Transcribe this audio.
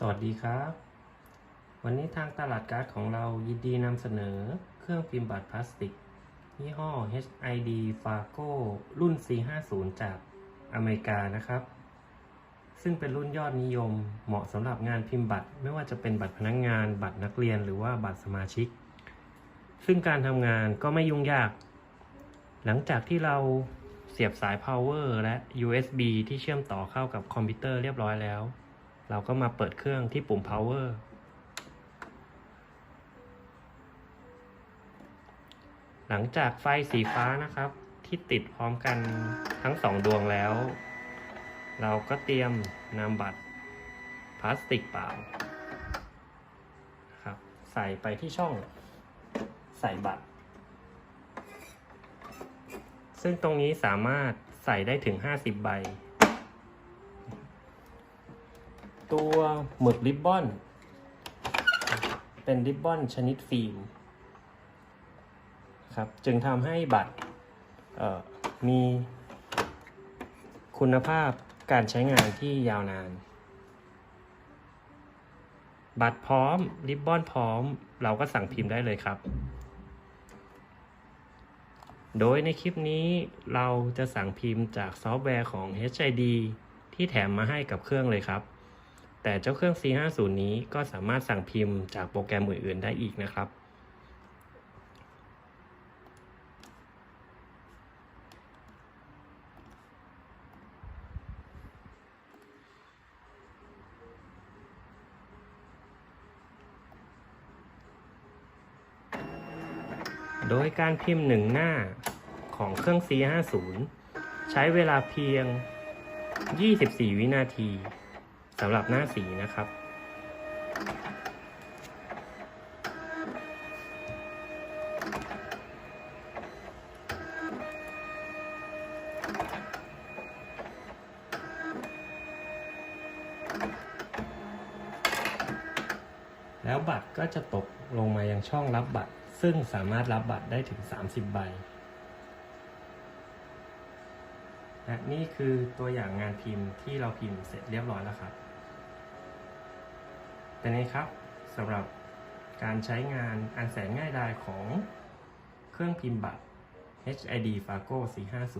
สวัสดีครับ วันนี้ทางตลาดการ์ดของเรายินดีนำเสนอเครื่องพิมพ์บัตรพลาสติก ยี่ห้อ HID Fargo รุ่น C50 จากอเมริกานะครับ ซึ่งเป็นรุ่นยอดนิยมเหมาะสำหรับงานพิมพ์บัตร ไม่ว่าจะเป็นบัตรพนักงงาน บัตรนักเรียนหรือว่าบัตรสมาชิก ซึ่งการทำงานก็ไม่ยุ่งยาก หลังจากที่เราเสียบสาย power และ USB ที่เชื่อมต่อเข้ากับคอมพิวเตอร์เรียบร้อยแล้ว เราก็มาเปิดเครื่องที่ปุ่ม power หลังจากไฟสีฟ้านะครับ ที่ติดพร้อมกันทั้งสองดวงแล้ว เราก็เตรียมนำบัตรพลาสติกเปล่านะครับ ใส่ไปที่ช่องใส่บัตร ซึ่งตรงนี้สามารถใส่ได้ถึง 50 ใบ ตัวหมึกริบบอน เป็นริบบอนชนิดฟิล์มครับจึงทำให้บัตรมีคุณภาพการใช้งานที่ยาวนาน บัตรพร้อม ริบบอนพร้อม เราก็สั่งพิมพ์ได้เลยครับ โดยในคลิปนี้เราจะสั่งพิมพ์จากซอฟต์แวร์ของ HID ที่แถมมาให้กับเครื่องเลยครับ แต่เจ้าเครื่อง C50 นี้ก็สามารถสั่งพิมพ์จากโปรแกรมอื่น ๆ ได้อีกนะครับ โดยการพิมพ์หนึ่งหน้าของเครื่อง C50 ใช้เวลาเพียง 24 วินาที สำหรับหน้าสีนะครับ แล้วบัตรก็จะตกลงมายังช่องรับบัตร ซึ่งสามารถรับบัตรได้ถึง 30 ใบและนี่คือตัวอย่างงานพิมพ์ที่เราพิมพ์เสร็จเรียบร้อยแล้วครับ เป็นไงครับสำหรับการใช้งานอันแสนง่ายดายของเครื่องพิมพ์บัตร HID Fargo C50